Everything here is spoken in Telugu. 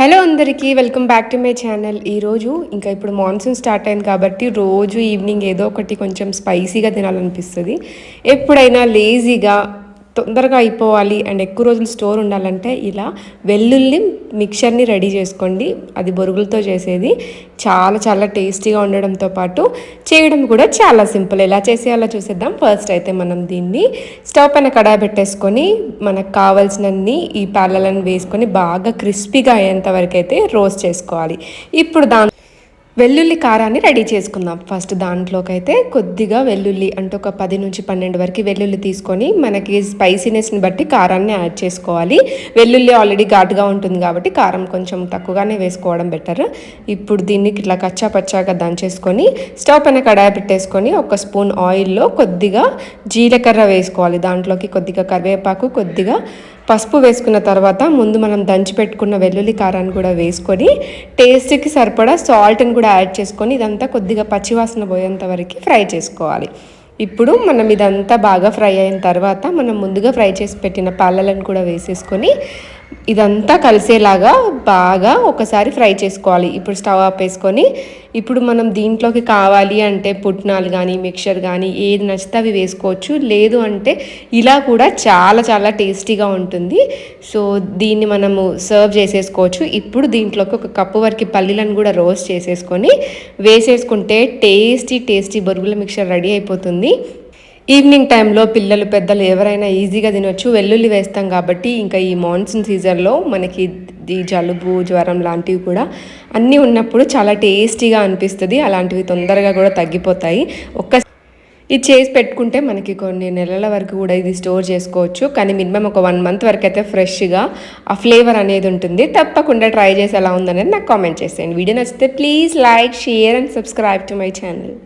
హలో అందరికీ welcome back to my channel. ఈరోజు ఇంకా ఇప్పుడు మాన్సూన్ స్టార్ట్ అయింది కాబట్టి రోజు ఈవినింగ్ ఏదో ఒకటి కొంచెం స్పైసీగా తినాలనిపిస్తుంది. ఎప్పుడైనా లేజీగా తొందరగా అయిపోవాలి అండ్ ఎక్కువ రోజులు స్టోర్ ఉండాలంటే ఇలా వెల్లుల్లి మిక్చర్ని రెడీ చేసుకోండి. అది బొరుగులతో చేసేది. చాలా చాలా టేస్టీగా ఉండడంతో పాటు చేయడం కూడా చాలా సింపుల్. ఎలా చేసేయాలో చూసేద్దాం. ఫస్ట్ అయితే మనం దీన్ని స్టవ్ పైన కడాయి పెట్టేసుకొని మనకు కావాల్సినన్ని ఈ పాలలను వేసుకొని బాగా క్రిస్పీగా అయ్యేంత వరకు అయితే రోస్ట్ చేసుకోవాలి. ఇప్పుడు దాని వెల్లుల్లి కారాన్ని రెడీ చేసుకుందాం. ఫస్ట్ దాంట్లోకి అయితే కొద్దిగా వెల్లుల్లి అంటే ఒక పది నుంచి పన్నెండు వరకు వెల్లుల్లి తీసుకొని మనకి స్పైసీనెస్ని బట్టి కారాన్ని యాడ్ చేసుకోవాలి. వెల్లుల్లి ఆల్రెడీ ఘాటుగా ఉంటుంది కాబట్టి కారం కొంచెం తక్కువగానే వేసుకోవడం బెటర్ ఇప్పుడు దీన్ని ఇట్లా కచ్చా పచ్చాగా దంచేసుకొని స్టవ్ పైన కడాయి పెట్టేసుకొని ఒక స్పూన్ ఆయిల్లో కొద్దిగా జీలకర్ర వేసుకోవాలి. దాంట్లోకి కొద్దిగా కరివేపాకు కొద్దిగా పసుపు వేసుకున్న తర్వాత ముందు మనం దంచి పెట్టుకున్న వెల్లుల్లి కారాన్ని కూడా వేసుకొని టేస్ట్కి సరిపడా సాల్ట్ని కూడా యాడ్ చేసుకొని ఇదంతా కొద్దిగా పచ్చివాసన పోయేంత వరకు ఫ్రై చేసుకోవాలి. ఇప్పుడు మనం ఇదంతా బాగా ఫ్రై అయిన తర్వాత మనం ముందుగా ఫ్రై చేసి పెట్టిన పాలలను కూడా వేసేసుకొని ఇదంతా కలిసేలాగా బాగా ఒకసారి ఫ్రై చేసుకోవాలి. ఇప్పుడు స్టవ్ ఆపేసుకొని ఇప్పుడు మనం దీంట్లోకి కావాలి అంటే పుట్నాలు కానీ మిక్చర్ కానీ ఏది నచ్చితే అవి వేసుకోవచ్చు. లేదు అంటే ఇలా కూడా చాలా చాలా టేస్టీగా ఉంటుంది. సో దీన్ని మనము సర్వ్ చేసేసుకోవచ్చు. ఇప్పుడు దీంట్లోకి ఒక కప్పు వరకు పల్లీలను కూడా రోస్ట్ చేసేసుకొని వేసేసుకుంటే టేస్టీ టేస్టీ బొరుగుల మిక్చర్ రెడీ అయిపోతుంది. ఈవినింగ్ టైంలో పిల్లలు పెద్దలు ఎవరైనా ఈజీగా తినొచ్చు. వెల్లుల్లి వేస్తాం కాబట్టి ఇంకా ఈ మాన్సూన్ సీజన్లో మనకి ఈ జలుబు జ్వరం లాంటివి కూడా అన్నీ ఉన్నప్పుడు చాలా టేస్టీగా అనిపిస్తుంది. అలాంటివి తొందరగా కూడా తగ్గిపోతాయి. ఒక్క ఇది చేసి పెట్టుకుంటే మనకి కొన్ని నెలల వరకు కూడా ఇది స్టోర్ చేసుకోవచ్చు. కానీ మినిమం ఒక వన్ మంత్ వరకు అయితే ఫ్రెష్గా ఆ ఫ్లేవర్ అనేది ఉంటుంది. తప్పకుండా ట్రై చేసి ఎలా ఉందనేది నాకు కామెంట్ చేసేయండి. వీడియో నచ్చితే please like share and subscribe to my channel.